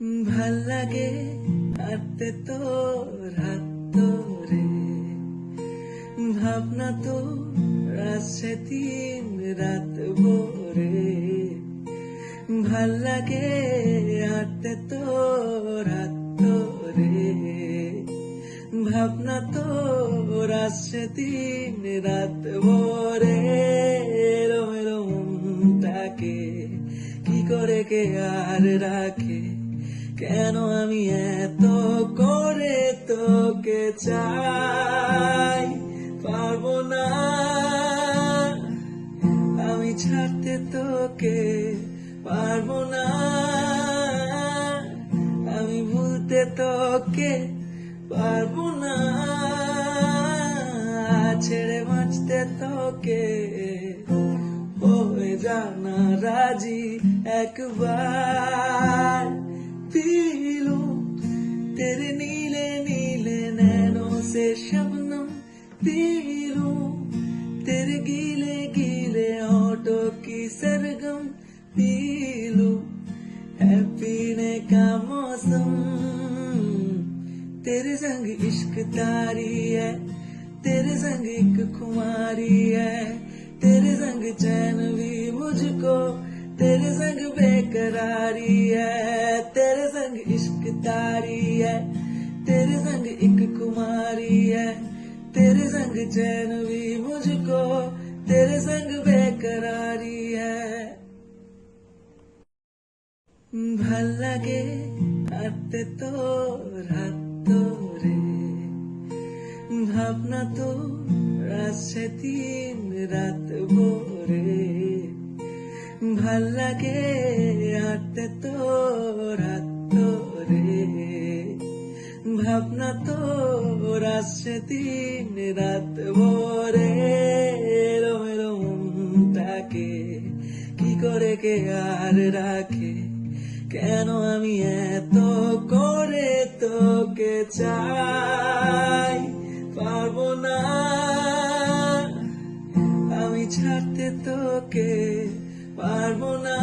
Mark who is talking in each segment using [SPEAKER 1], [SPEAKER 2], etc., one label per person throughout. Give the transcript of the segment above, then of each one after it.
[SPEAKER 1] ভালো লাগে হাঁটতে তোর হাত ধরে। ভাবনা তো রাশে দিন রাত ভোরে। ভালো লাগে হাঁটতে তোর হাত ধরে। ভাবনা তো রাশে দিন রাত ভোরে। রোম রোমটাকে কি করে কে আর রাখে? কেন আমি এত করে তোকে চাই? পারব না। আমি ছাড়তে তোকে পারব না। আমি ভুলতে তোকে পারব না। ছেড়ে বাঁচতে তোকে হয়ে জানা রাজি একবার। से शबनम पीलू तेरे गीले गीले ऑटो की सरगम पीलू। है पीने का मौसम, तेरे संग इश्क तारी है, तेरे संग एक खुमारी है, तेरे संग चैन भी मुझको, तेरे संग बेकरारी है, तेरे संग इश्क तारी है, तेरे संग एक कुमारी है तेरे संग चैन भी मुझको तेरे संग बेकरारी है ভাল লাগে হাঁটতে তোর হাত ধরে ভাবনা তো রাশে দিন রাত ভোরে ভাল লাগে হাঁটতে তোর ভাবনা তো রাশে দিন রাত ভোরে। রোম রোমটাকে কি করে কে আর রাখে? কেন আমি এত করে তোকে চাই? পারব না। আমি ছাড়তে তোকে পারব না।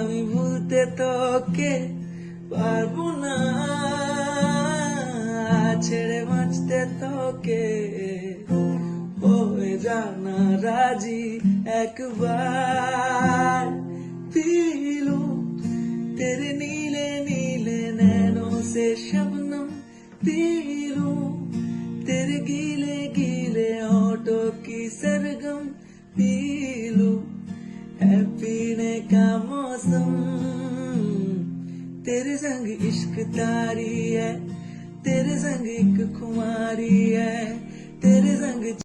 [SPEAKER 1] আমি ভুলতে তোকে পারবো না ছেড়ে বাঁচতে তোকে হয়ে জানা রাজি একবার पीलू तेरे नीले नीले नैनों से शबनम पीलू तेरे गीले गीले ऑटो की सरगम पीलू है पीने का मौसम ਤੇਰੇ ਸੰਗ ਇਸ਼ਕ ਤਾਰੀ ਹੈ ਤੇਰੇ ਸੰਗ ਇੱਕ ਖੁਮਾਰੀ ਹੈ ਤੇਰੇ ਸੰਗ